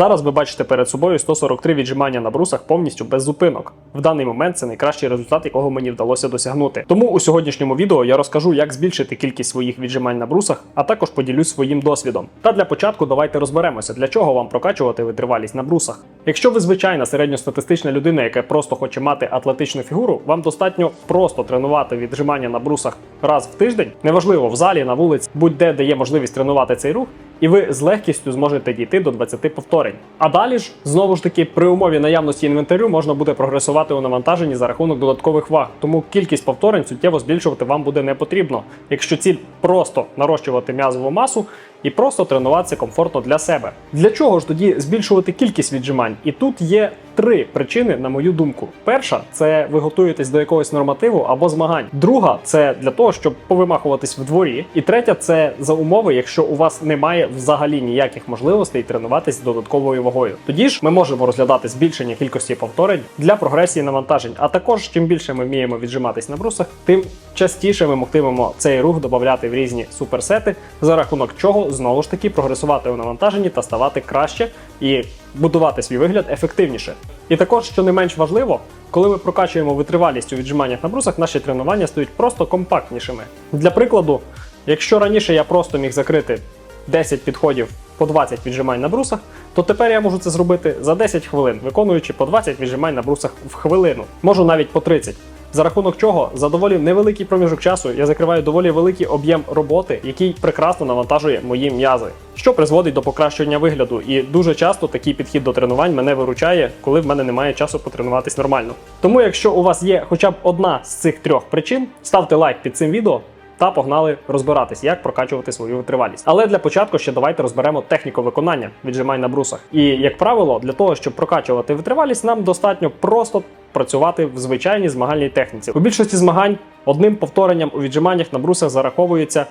Зараз ви бачите перед собою 143 віджимання на брусах повністю без зупинок. В даний момент це найкращий результат, якого мені вдалося досягнути. Тому у сьогоднішньому відео я розкажу, як збільшити кількість своїх віджимань на брусах, а також поділюсь своїм досвідом. Та для початку давайте розберемося, для чого вам прокачувати витривалість на брусах. Якщо ви звичайна середньостатистична людина, яка просто хоче мати атлетичну фігуру, вам достатньо просто тренувати віджимання на брусах раз в тиждень, неважливо в залі, на вулиці, будь-де де є можливість тренувати цей рух, і ви з легкістю зможете дійти до 20 повторень. А далі ж знову ж таки при умові наявності інвентарю можна буде прогресувати у навантаженні за рахунок додаткових ваг. Тому кількість повторень суттєво збільшувати вам буде не потрібно, якщо ціль просто нарощувати м'язову масу і просто тренуватися комфортно для себе. Для чого ж тоді збільшувати кількість віджимань? І тут є три причини, на мою думку. Перша це ви готуєтесь до якогось нормативу або змагань. Друга це для того, щоб повимахуватись в дворі. І третя це за умови, якщо у вас немає взагалі ніяких можливостей тренуватись додатковою вагою. Тоді ж ми можемо розглядати збільшення кількості повторень для прогресії навантажень. А також чим більше ми вміємо віджиматись на брусах, тим частіше ми могтимемо цей рух додати в різні суперсети, за рахунок чого знову ж таки прогресувати у навантаженні та ставати краще і будувати свій вигляд ефективніше. І також, що не менш важливо, коли ми прокачуємо витривалість у віджиманнях на брусах, наші тренування стають просто компактнішими. Для прикладу, якщо раніше я просто міг закрити 10 підходів по 20 віджимань на брусах, то тепер я можу це зробити за 10 хвилин, виконуючи по 20 віджимань на брусах в хвилину. Можу навіть по 30. За рахунок чого за доволі невеликий проміжок часу я закриваю доволі великий об'єм роботи, який прекрасно навантажує мої м'язи, що призводить до покращення вигляду. І дуже часто такий підхід до тренувань мене виручає, коли в мене немає часу потренуватись нормально. Тому, якщо у вас є хоча б одна з цих трьох причин, ставте лайк під цим відео. Та погнали розбиратись, як прокачувати свою витривалість. Але для початку ще давайте розберемо техніку виконання віджимань на брусах. І як правило, для того, щоб прокачувати витривалість, нам достатньо просто працювати в звичайній змагальній техніці. У більшості змагань одним повторенням у віджиманнях на брусах зараховується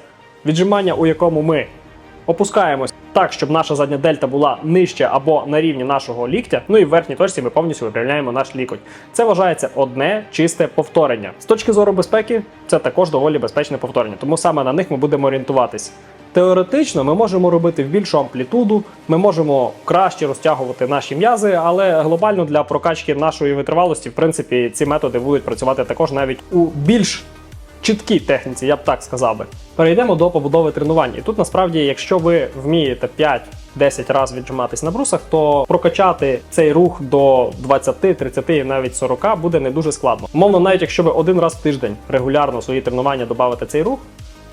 віджимання, у якому ми опускаємось так, щоб наша задня дельта була нижче або на рівні нашого ліктя. Ну і в верхній точці ми повністю виправляємо наш лікоть. Це вважається одне чисте повторення. З точки зору безпеки, це також доволі безпечне повторення, тому саме на них ми будемо орієнтуватись. Теоретично ми можемо робити в більшу амплітуду, ми можемо краще розтягувати наші м'язи, але глобально для прокачки нашої витривалості, в принципі, ці методи будуть працювати також навіть у більш чіткій техніці, я б так сказав би. Перейдемо до побудови тренувань. І тут насправді, якщо ви вмієте 5-10 разів віджиматись на брусах, то прокачати цей рух до 20, 30 і навіть 40 буде не дуже складно. Умовно, навіть якщо ви один раз в тиждень регулярно свої тренування додавите цей рух,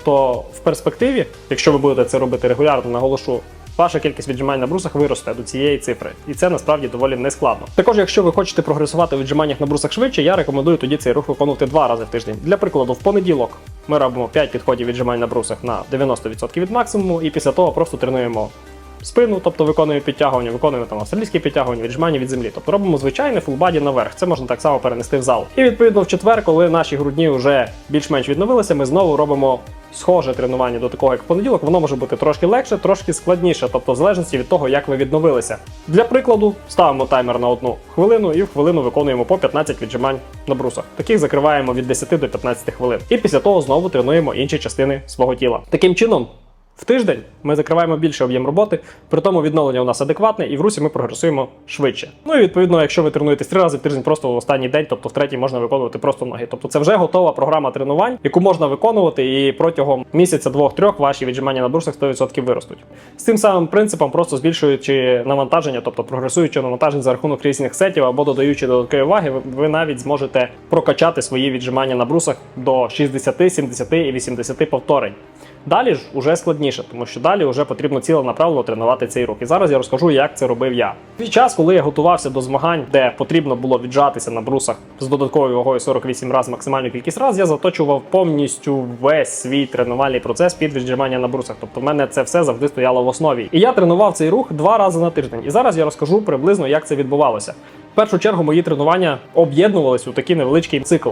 то в перспективі, якщо ви будете це робити регулярно, наголошу. Ваша кількість віджимань на брусах виросте до цієї цифри, і це насправді доволі нескладно. Також, якщо ви хочете прогресувати у віджиманнях на брусах швидше, я рекомендую тоді цей рух виконувати два рази в тиждень. Для прикладу, в понеділок ми робимо 5 підходів віджимань на брусах на 90% від максимуму, і після того просто тренуємо спину, тобто виконуємо підтягування, виконуємо там австралійські підтягування, віджимання від землі. Тобто робимо звичайне фулбаді наверх. Це можна так само перенести в зал. І відповідно в четвер, коли наші грудні вже більш-менш відновилися, ми знову робимо. Схоже тренування до такого, як понеділок, воно може бути трошки легше, трошки складніше, тобто в залежності від того, як ви відновилися. Для прикладу, ставимо таймер на одну хвилину і в хвилину виконуємо по 15 віджимань на брусах. Таких закриваємо від 10 до 15 хвилин. І після того знову тренуємо інші частини свого тіла. Таким чином. В тиждень ми закриваємо більше об'єм роботи, при тому відновлення у нас адекватне, і в русі ми прогресуємо швидше. Ну і відповідно, якщо ви тренуєтесь три рази в тиждень, просто в останній день, тобто в третій можна виконувати просто ноги. Тобто це вже готова програма тренувань, яку можна виконувати, і протягом місяця, двох-трьох ваші віджимання на брусах 100% виростуть. З цим самим принципом, просто збільшуючи навантаження, тобто прогресуючи навантаження за рахунок різних сетів або додаючи додаткові ваги, ви навіть зможете прокачати свої віджимання на брусах до 60, 70 і 80 повторень. Далі ж уже складніше, тому що далі вже потрібно ціленаправленно тренувати цей рух. І зараз я розкажу, як це робив я. Свій час, коли я готувався до змагань, де потрібно було віджатися на брусах з додатковою вагою 48 разів максимальну кількість разів, я заточував повністю весь свій тренувальний процес під віджимання на брусах. Тобто в мене це все завжди стояло в основі. І я тренував цей рух два рази на тиждень. І зараз я розкажу приблизно, як це відбувалося. В першу чергу мої тренування об'єднувалися у такий невеличкий цикл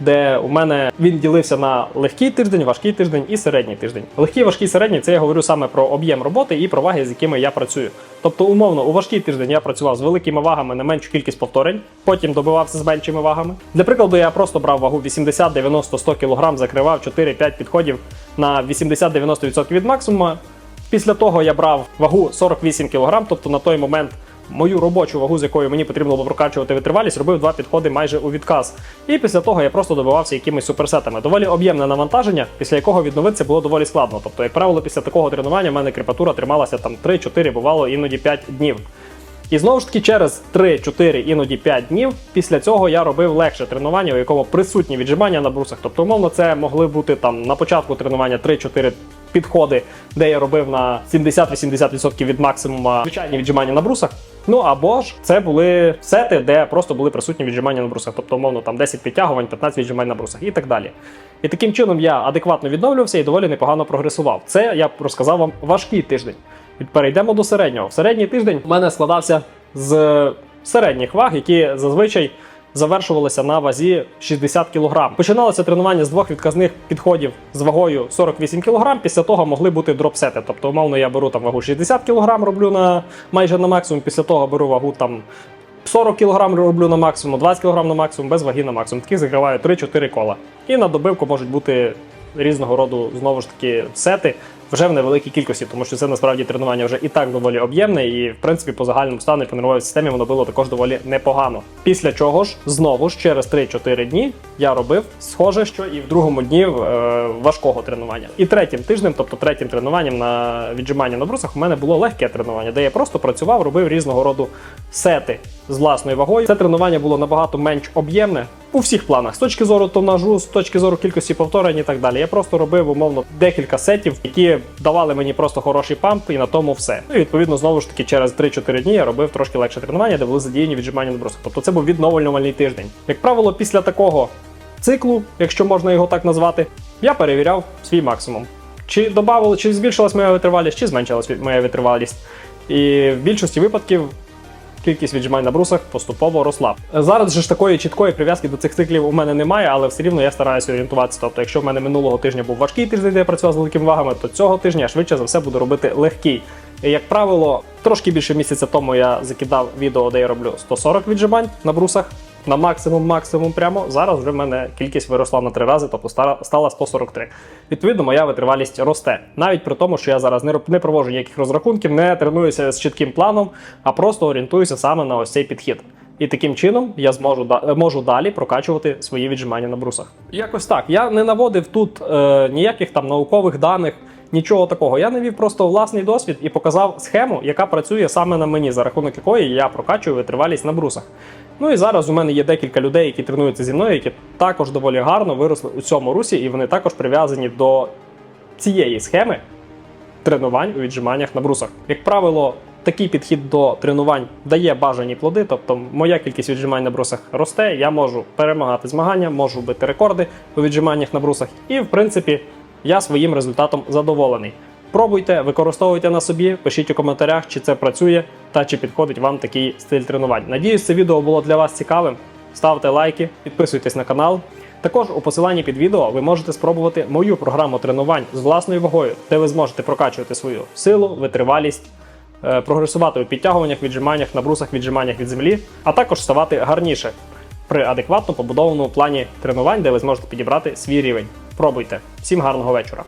де у мене він ділився на легкий тиждень, важкий тиждень і середній тиждень. Легкий, важкий, середній це я говорю саме про об'єм роботи і про ваги, з якими я працюю. Тобто, умовно, у важкий тиждень я працював з великими вагами на меншу кількість повторень, потім добивався з меншими вагами. Для прикладу, я просто брав вагу 80, 90, 100 кг, закривав 4-5 підходів на 80-90% від максимуму. Після того я брав вагу 48 кг, тобто на той момент мою робочу вагу, з якою мені потрібно було прокачувати витривалість, робив два підходи майже у відказ. І після того я просто добивався якимись суперсетами. Доволі об'ємне навантаження, після якого відновитися було доволі складно. Тобто, як правило, після такого тренування в мене крепатура трималася там 3-4, бувало іноді 5 днів. І знову ж таки, через 3-4, іноді 5 днів після цього я робив легше тренування, у якому присутні віджимання на брусах. Тобто, умовно, це могли бути там на початку тренування 3-4 підходи, де я робив на 70-80% від максимума звичайні віджимання на брусах. Ну або ж це були сети, де просто були присутні віджимання на брусах, тобто, умовно, там 10 підтягувань, 15 віджимань на брусах і так далі. І таким чином я адекватно відновлювався і доволі непогано прогресував. Це я розказав вам важкий тиждень. Перейдемо до середнього. В середній тиждень у мене складався з середніх ваг, які зазвичай завершувалися на вазі 60 кг. Починалося тренування з двох відказних підходів з вагою 48 кг. Після того могли бути дропсети. Тобто, умовно, я беру там вагу 60 кг, роблю на майже на максимум. Після того беру вагу там 40 кг роблю на максимум, 20 кг на максимум, без ваги на максимум. Таких закриваю 3-4 кола. І на добивку можуть бути різного роду знову ж таки сети вже в невеликій кількості, тому що це насправді тренування вже і так доволі об'ємне, і в принципі по загальному стану і по нервовій системі воно було також доволі непогано. Після чого ж знову ж через 3-4 дні я робив схоже, що і в другому дні е, важкого тренування. І третім тижнем, тобто третім тренуванням на віджимання на брусах, у мене було легке тренування, де я просто працював, робив різного роду сети з власною вагою. Це тренування було набагато менш об'ємне у всіх планах з точки зору тонажу, з точки зору кількості повторень і так далі. Я просто робив умовно декілька сетів, які давали мені просто хороший памп, і на тому все. Ну і відповідно знову ж таки через 3-4 дні я робив трошки легше тренування, де були задіяні віджимання на брусах. Тобто це був відновлювальний тиждень. Як правило, після такого циклу, якщо можна його так назвати, я перевіряв свій максимум. Чи додавали, чи збільшилась моя витривалість, чи зменшилась моя витривалість. І в більшості випадків кількість віджимань на брусах поступово росла. Зараз же ж такої чіткої прив'язки до цих циклів у мене немає, але все рівно я стараюся орієнтуватися. Тобто, якщо в мене минулого тижня був важкий тиждень, де я працював з великими вагами, то цього тижня швидше за все буду робити легкий. Як правило, трошки більше місяця тому я закидав відео, де я роблю 140 віджимань на брусах. На максимум, максимум прямо. Зараз вже в мене кількість виросла на три рази, тобто стала 143. Відповідно, моя витривалість росте. Навіть при тому, що я зараз не, проводжу ніяких розрахунків, не тренуюся з чітким планом, а просто орієнтуюся саме на ось цей підхід. І таким чином я зможу можу далі прокачувати свої віджимання на брусах. Якось так. Я не наводив тут е, ніяких там наукових даних. Нічого такого. Я навів просто власний досвід і показав схему, яка працює саме на мені, за рахунок якої я прокачую витривалість на брусах. Ну і зараз у мене є декілька людей, які тренуються зі мною, які також доволі гарно виросли у цьому русі, і вони також прив'язані до цієї схеми тренувань у віджиманнях на брусах. Як правило, такий підхід до тренувань дає бажані плоди, тобто моя кількість віджимань на брусах росте, я можу перемагати змагання, можу бити рекорди у віджиманнях на брусах, і в принципі я своїм результатом задоволений. Пробуйте, використовуйте на собі, пишіть у коментарях, чи це працює та чи підходить вам такий стиль тренувань. Надіюсь, це відео було для вас цікавим. Ставте лайки, підписуйтесь на канал. Також у посиланні під відео ви можете спробувати мою програму тренувань з власною вагою, де ви зможете прокачувати свою силу, витривалість, е, прогресувати у підтягуваннях, віджиманнях, на брусах, віджиманнях від землі, а також ставати гарніше при адекватно побудованому плані тренувань, де ви зможете підібрати свій рівень. Пробуйте. Всім гарного вечора!